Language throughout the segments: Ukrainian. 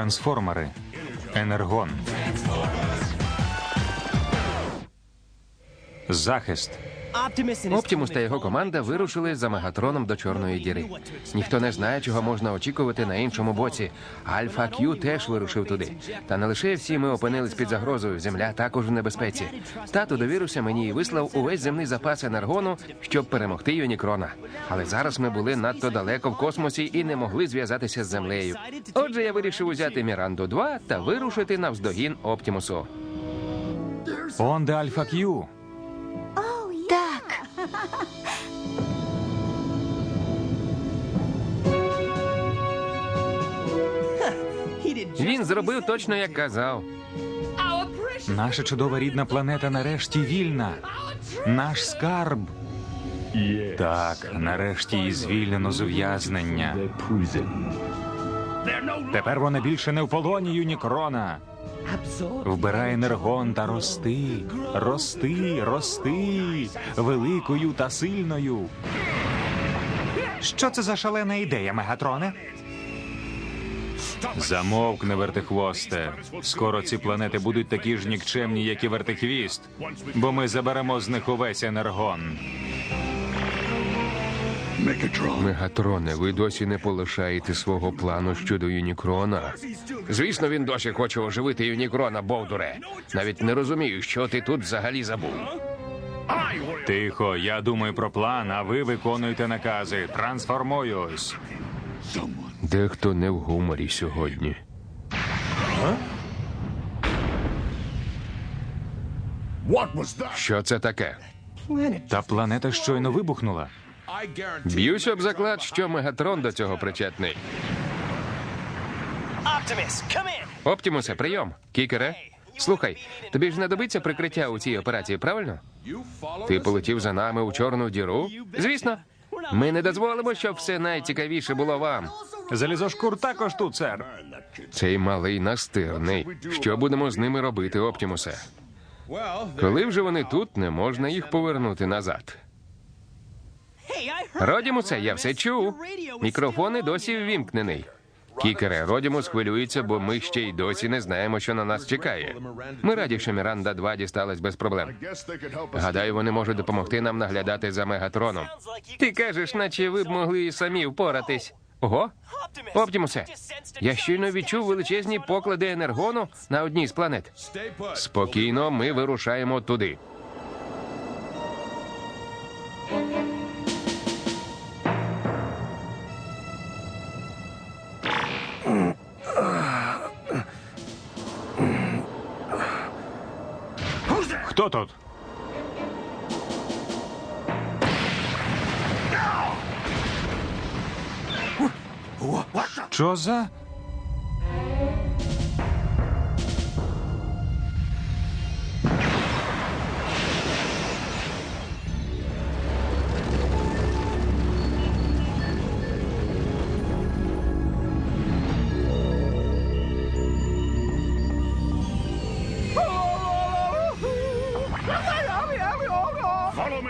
Трансформери. Енергон. Захист. Оптімус та його команда вирушили за мегатроном до чорної діри. Ніхто не знає, чого можна очікувати на іншому боці. Альфа Кью теж вирушив туди. Та не лише всі ми опинились під загрозою. Земля також в небезпеці. Тато довірився мені і вислав увесь земний запас енергону, щоб перемогти Юнікрона. Але зараз ми були надто далеко в космосі і не могли зв'язатися з землею. Отже, я вирішив узяти Міранду 2 та вирушити навздогін Оптімусу. Он де Альфа Кью. Він зробив точно як казав. Наша чудова рідна планета нарешті вільна. Наш скарб. Так, нарешті її звільнено з ув'язнення. Тепер вона більше не в полоні Юнікрона. Вбирай енергон та рости, рости, рости, великою та сильною. Що це за шалена ідея, Мегатроне? Замовкни, вертихвосте. Скоро ці планети будуть такі ж нікчемні, як і вертихвіст, бо ми заберемо з них увесь енергон. Мегатроне, ви досі не полишаєте свого плану щодо Юнікрона. Звісно, він досі хоче оживити Юнікрона, Бовдуре. Навіть не розумію, що ти тут взагалі забув. Тихо, я думаю про план, а ви виконуєте накази. Трансформуюсь. Дехто не в гуморі сьогодні. Що це таке? Та планета щойно вибухнула. Б'юсь об заклад, що Мегатрон до цього причетний. Оптімусе, прийом. Кікере, слухай, тобі ж знадобиться прикриття у цій операції, правильно? Ти полетів за нами у чорну діру? Звісно. Ми не дозволимо, щоб все найцікавіше було вам. Залізошкур також тут, сер. Цей малий настирний. Що будемо з ними робити, Оптімусе? Коли вже вони тут, не можна їх повернути назад. Родімусе, я все чув. Мікрофон досі ввімкнений. Кікере, Родімус хвилюється, бо ми ще й досі не знаємо, що на нас чекає. Ми раді, що Міранда 2 дісталась без проблем. Гадаю, вони можуть допомогти нам наглядати за мегатроном. Ти кажеш, наче ви б могли і самі впоратись. Ого, Оптімусе, я щойно відчув величезні поклади енергону на одній з планет. Спокійно, ми вирушаємо туди. Хто тут? Що за?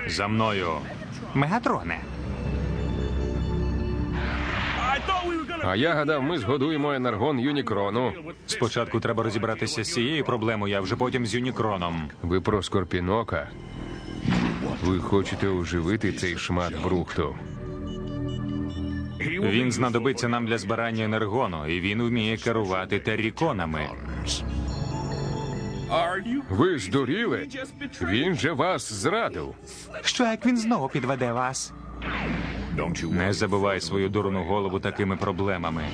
За мною. Мегатроне. А я гадав, ми згодуємо енергон Юнікрону. Спочатку треба розібратися з цією проблемою, а вже потім з Юнікроном. Ви про Скорпінока. Ви хочете оживити цей шмат брухту. Він знадобиться нам для збирання енергону, і він вміє керувати теріконами. Ви здуріли? Він же вас зрадив. Що як він знову підведе вас? Не забувай свою дурну голову такими проблемами.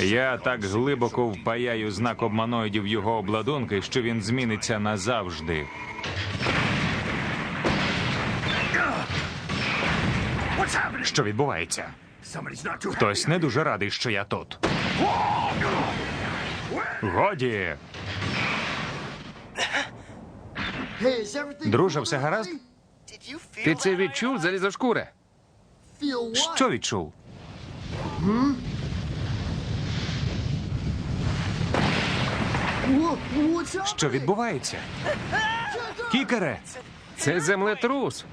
Я так глибоко впаяю знак обманоїдів його обладунки, що він зміниться назавжди. Що відбувається? Хтось не дуже радий, що я тут. Годі. Друже, все гаразд? Ти це відчув, залізошкуре? Що відчув? Що відбувається? Кікере! Це землетрус.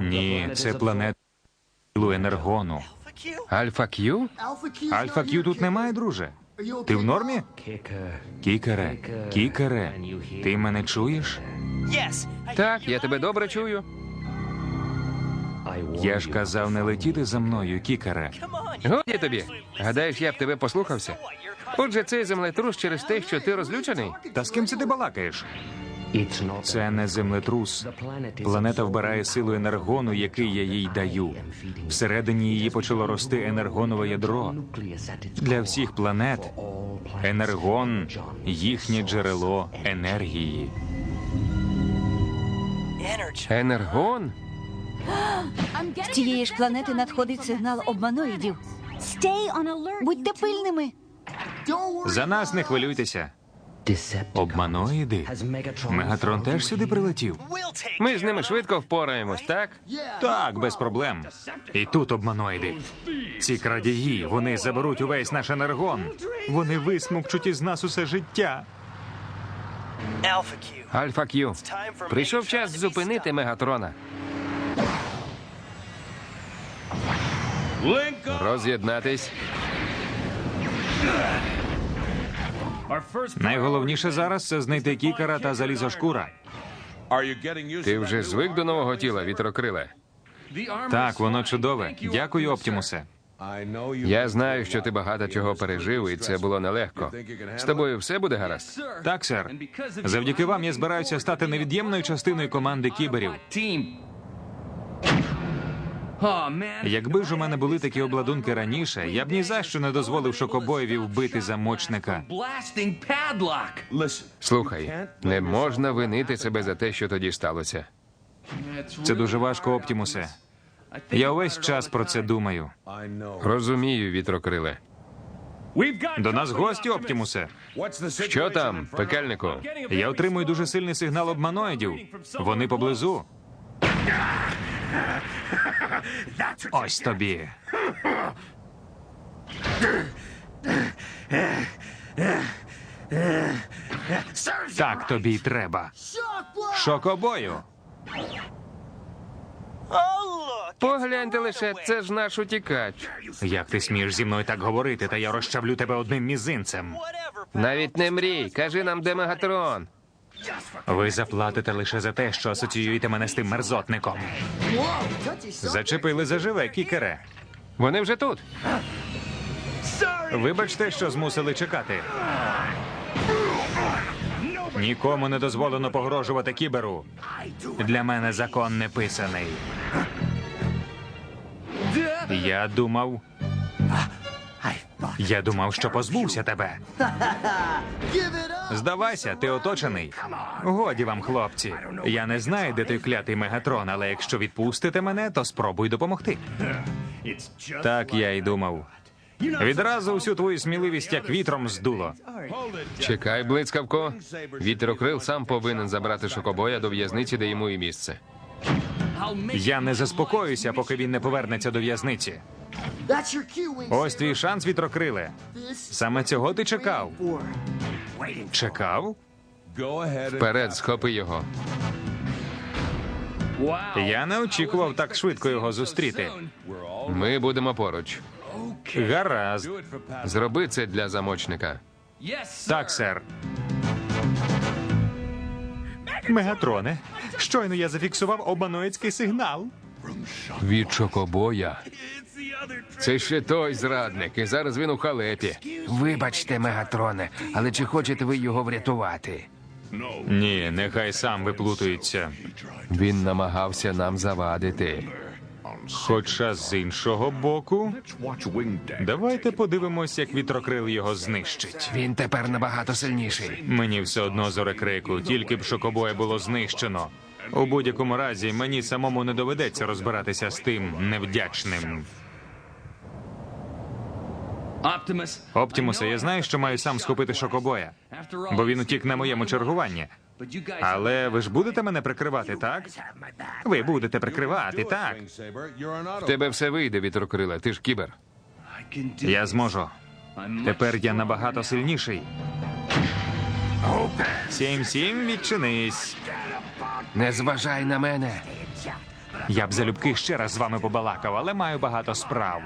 Ні, це планета. енергону. Альфа Кью? Альфа Кью тут немає, друже. Ти в нормі? Кікере, кікере, ти мене чуєш? Так, я тебе добре чую. Я ж казав не летіти за мною, кікере. Годі тобі. Гадаєш, я б тебе послухався. Отже, цей землетрус через те, що ти розлючений. Та з ким це ти балакаєш? Це не землетрус. Планета вбирає силу енергону, який я їй даю. Всередині її почало рости енергонове ядро. Для всіх планет енергон їхнє джерело енергії. Енергон? З цієї ж планети надходить сигнал обманоїдів. Будьте пильними. За нас не хвилюйтеся. Обманоїди. Мегатрон теж сюди прилетів. Ми з ними швидко впораємось, так? Так, без проблем. І тут обманоїди. Ці крадії, вони заберуть увесь наш енергон. Вони висмокчуть із нас усе життя. Альфа Кью. Прийшов час зупинити Мегатрона. Роз'єднатись. Найголовніше зараз це знайти кікара та залізошкура. Ти вже звик до нового тіла, вітрокриле. Так, воно чудове. Дякую, Оптімусе. Я знаю, що ти багато чого пережив, і це було нелегко. З тобою все буде гаразд. Так, сер. Завдяки вам я збираюся стати невід'ємною частиною команди кіберів. Якби ж у мене були такі обладунки раніше, я б ні за що не дозволив шокобоєві вбити замочника. Слухай, не можна винити себе за те, що тоді сталося. Це дуже важко, Оптімусе. Я увесь час про це думаю. Розумію, вітрокриле. До нас гості, Оптімусе. Що там, пекельнику? Я отримую дуже сильний сигнал обманоїдів. Вони поблизу. Ось тобі. Так тобі й треба. Шокобою. Погляньте лише, це ж наш утікач. Як ти смієш зі мною так говорити, та я розчавлю тебе одним мізинцем. Навіть не мрій, кажи нам, де Мегатрон. Ви заплатите лише за те, що асоціюєте мене з тим мерзотником. Зачепили заживе, кікере. Вони вже тут. Вибачте, що змусили чекати. Нікому не дозволено погрожувати кіберу. Для мене закон не писаний. Я думав. Я думав, що позбувся тебе. Здавайся, ти оточений. Годі вам, хлопці. Я не знаю, де той клятий мегатрон, але якщо відпустите мене, то спробуй допомогти. Так я й думав. Відразу всю твою сміливість як вітром здуло. Чекай, блискавко. Вітрокрил сам повинен забрати шокобоя до в'язниці, де йому і місце. Я не заспокоюся, поки він не повернеться до в'язниці. Ось твій шанс, вітрокриле. Саме цього ти чекав. Чекав? Вперед, схопи його. Я не очікував так швидко його зустріти. Ми будемо поруч. Гаразд. Зроби це для замочника. Так, сер. Мегатроне, щойно я зафіксував обманоїцький сигнал. Від шокобоя. Це ще той зрадник, і зараз він у халепі. Вибачте, Мегатроне, але чи хочете ви його врятувати? Ні, нехай сам виплутується. Він намагався нам завадити. Хоча з іншого боку, давайте подивимось, як вітрокрил його знищить. Він тепер набагато сильніший. Мені все одно зорекрику, тільки б шокобоя було знищено. У будь-якому разі мені самому не доведеться розбиратися з тим невдячним. Оптімусе, я знаю, що маю сам схопити шокобоя, бо він утік на моєму чергуванні. Але ви ж будете мене прикривати, так? Ви будете прикривати, так? В тебе все вийде, вітрокриле, ти ж кібер. Я зможу. Тепер я набагато сильніший. Сім-сім, відчинись. Не зважай на мене. Я б залюбки ще раз з вами побалакав, але маю багато справ.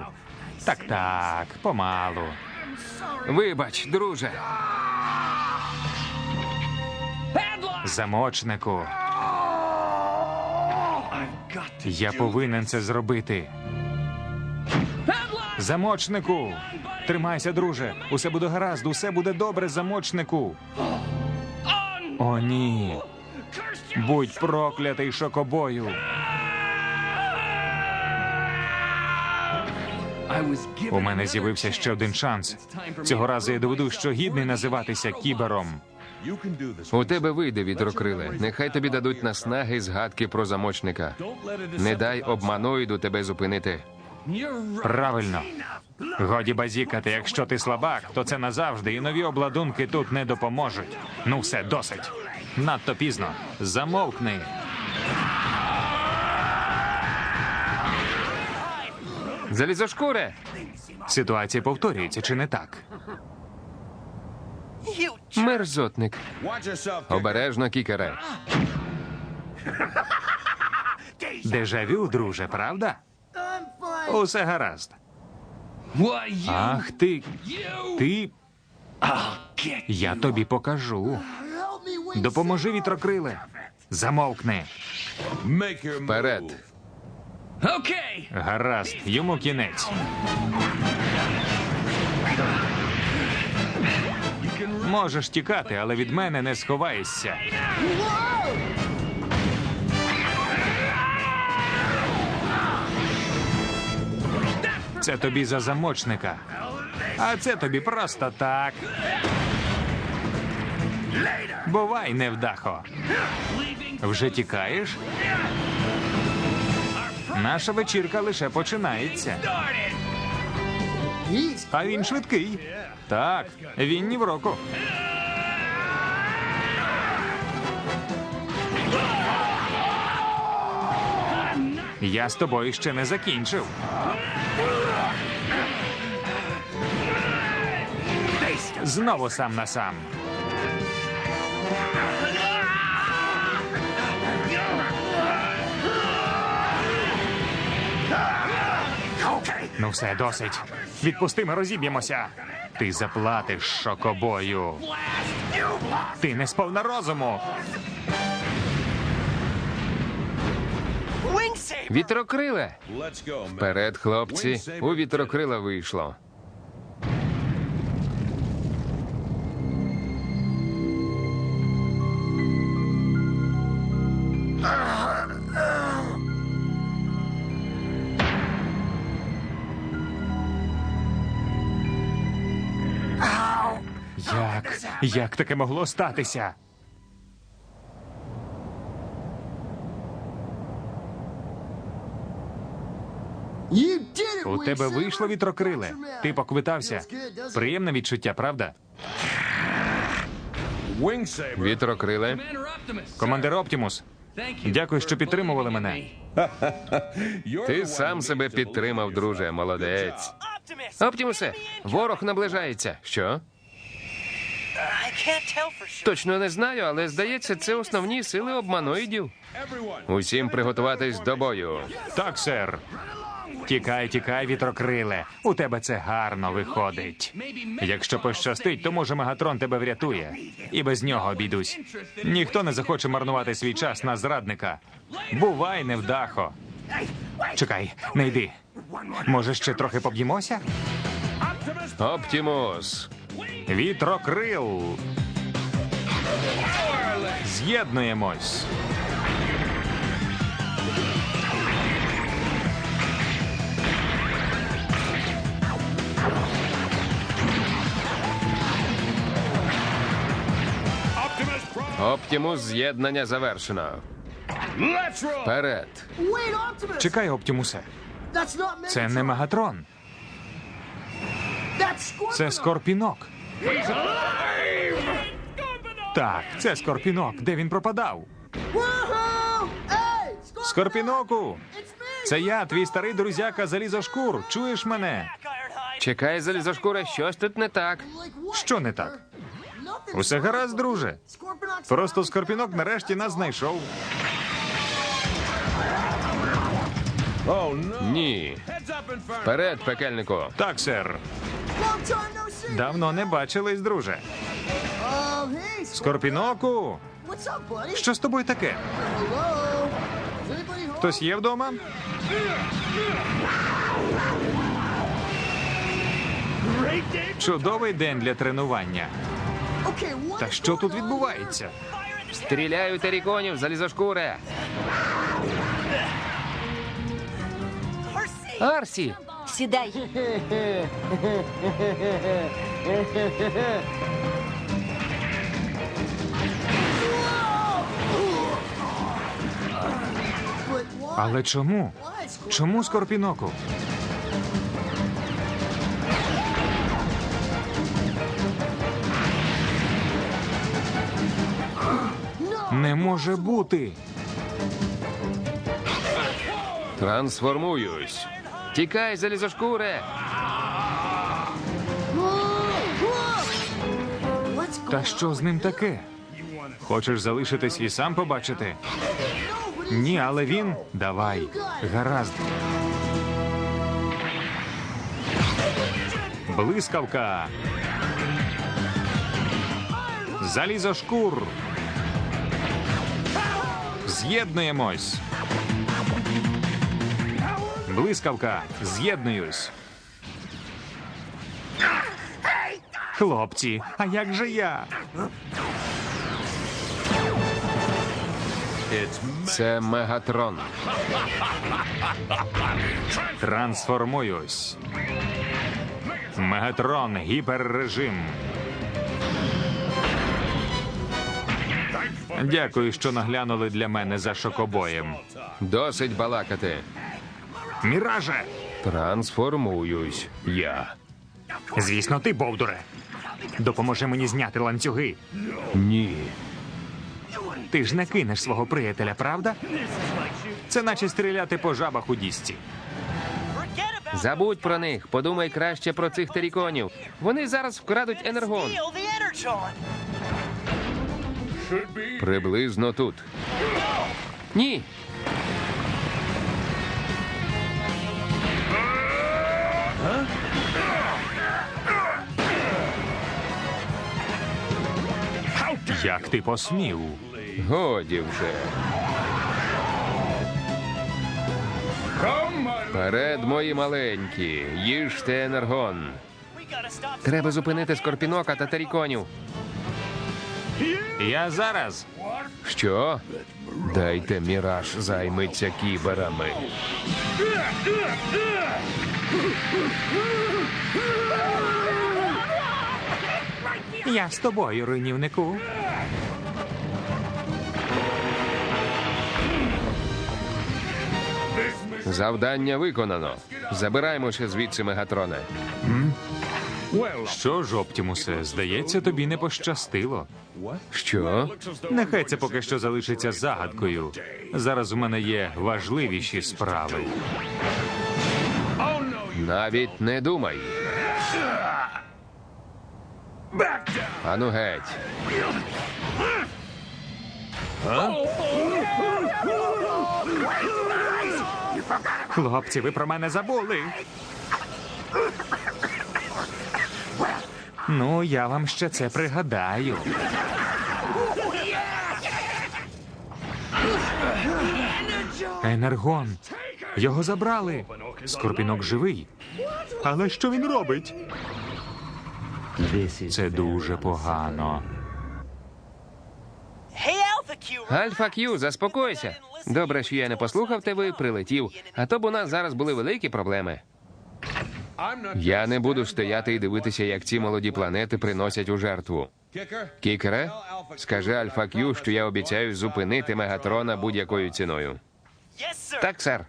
Так, так, помалу. Вибач, друже. Замочнику. Я повинен це зробити. Замочнику. Тримайся, друже. Усе буде гаразд, усе буде добре, замочнику. О, ні. Будь проклятий шокобою. У мене з'явився ще один шанс. Цього разу я доведу, що гідний називатися кібером. У тебе вийде вітрокриле. Нехай тобі дадуть наснаги згадки про замочника. Не дай обманоїду тебе зупинити. Правильно. Годі базікати, якщо ти слабак, то це назавжди, і нові обладунки тут не допоможуть. Ну все, досить. Надто пізно. Замовкни. Залізошкуре! Ситуація повторюється, чи не так? Мерзотник. Обережно, кікере. Дежавю, друже, правда? Усе гаразд. Ах ти. Ти. Я тобі покажу. Допоможи вітрокриле. Замовкни. Вперед. Гаразд, йому кінець. Можеш тікати, але від мене не сховаєшся. Це тобі за замочника. А це тобі просто так. Бувай, невдахо. Вже тікаєш? Наша вечірка лише починається. А він швидкий. Так, він ні в року. Я з тобою ще не закінчив. Знову сам на сам. Ну все, досить. Відпусти, ми розіб'ємося. Ти заплатиш шокобою. Ти не сповна розуму. Вітрокриле. Вперед, хлопці. У вітрокрила вийшло. Як? Як таке могло статися? У тебе вийшло вітрокриле. Ти поквитався. Приємне відчуття, правда? Вітрокриле. Командир Оптімус. Дякую, що підтримували мене. Ти сам себе підтримав, друже. Молодець. Оптімусе, ворог наближається. Що? Точно не знаю, але здається, це основні сили обманоїдів. Усім приготуватись до бою. Так, сер. Тікай, тікай, вітрокриле. У тебе це гарно виходить. Якщо пощастить, то може Мегатрон тебе врятує. І без нього обійдусь. Ніхто не захоче марнувати свій час на зрадника. Бувай, невдахо. Чекай, не йди. Може, ще трохи поб'ємося? Оптімус. Вітрокрил. З'єднуємось. Оптімус з'єднання завершено. Вперед. Чекай, Оптімусе. Це не Мегатрон, це Скорпінок. Так, це Скорпінок. Де він пропадав? Скорпіноку! Це я, твій старий друзяка Залізошкур. Чуєш мене? Чекай, залізошкура, щось тут не так. Що не так? Усе гаразд, друже. Просто Скорпінок нарешті нас знайшов. Ні. Вперед, пекельнику. Так, сер. Давно не бачились, друже. Скорпіноку, що з тобою таке? Хтось є вдома? Чудовий день для тренування. Та що тут відбувається? Стріляю теріконів, залізошкуре. Арсі, Сідай. Але чому? Чому Скорпіноку? Не може бути. трансформуюсь. Тікай, залізошкуре. Та що з ним таке? Хочеш залишитись і сам побачити? Ні, але він. Давай. Гаразд. Блискавка. Залізошкур. З'єднуємось. Блискавка. З'єднуюсь. Хлопці, а як же я? Це Мегатрон. Трансформуюсь. Мегатрон гіперрежим. Дякую, що наглянули для мене за шокобоєм. Досить балакати. Міраже! Трансформуюсь. Я. Звісно, ти, Бовдуре. Допоможи мені зняти ланцюги. Ні. Ти ж не кинеш свого приятеля, правда? Це наче стріляти по жабах у дісці. Забудь про них. Подумай краще про цих теріконів. Вони зараз вкрадуть енергон. Приблизно тут. Ні. Як ти посмів? Годі вже. Вперед, мої маленькі, їжте енергон. Треба зупинити скорпінока та теріконів. Я зараз. Що? Дайте міраж займеться кіберами. Я з тобою, руйнівнику. Завдання виконано. Забираємося звідси мегатроне. Що ж, Оптімусе, здається, тобі не пощастило. Що? Нехай це поки що залишиться загадкою. Зараз у мене є важливіші справи. Навіть не думай. Ану геть. Хлопці, ви про мене забули. Ну, я вам ще це пригадаю. Енергон. Його забрали. Скорпінок живий. Але що він робить? Це дуже погано. Альфа Кью, заспокойся. Добре, що я не послухав тебе і прилетів, а то б у нас зараз були великі проблеми. Я не буду стояти і дивитися, як ці молоді планети приносять у жертву. Кікере, скажи Альфа Кью, що я обіцяю зупинити Мегатрона будь-якою ціною. Так, сер.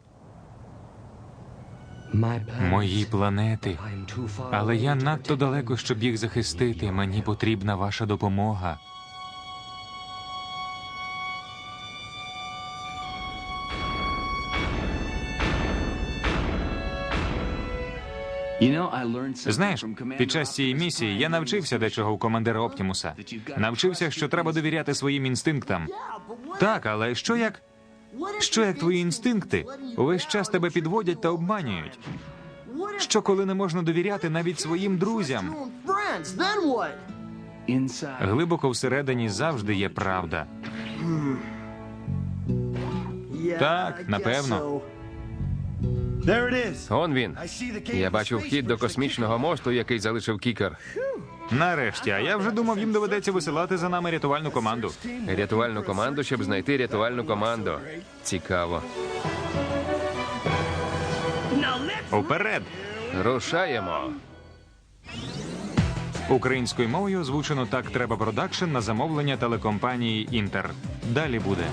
Мої планети. Але я надто далеко, щоб їх захистити. Мені потрібна ваша допомога. Знаєш, під час цієї місії я навчився дечого у командира Оптімуса. Навчився, що треба довіряти своїм інстинктам. Так, але що як? Що як твої інстинкти увесь час тебе підводять та обманюють? Що коли не можна довіряти навіть своїм друзям? Глибоко всередині завжди є правда. Так, напевно. Он він. Я бачу вхід до космічного мосту, який залишив кікер. Нарешті, а я вже думав, їм доведеться висилати за нами рятувальну команду. Рятувальну команду, щоб знайти рятувальну команду. Цікаво. Уперед! Рушаємо. Українською мовою озвучено так треба продакшн на замовлення телекомпанії Інтер. Далі буде.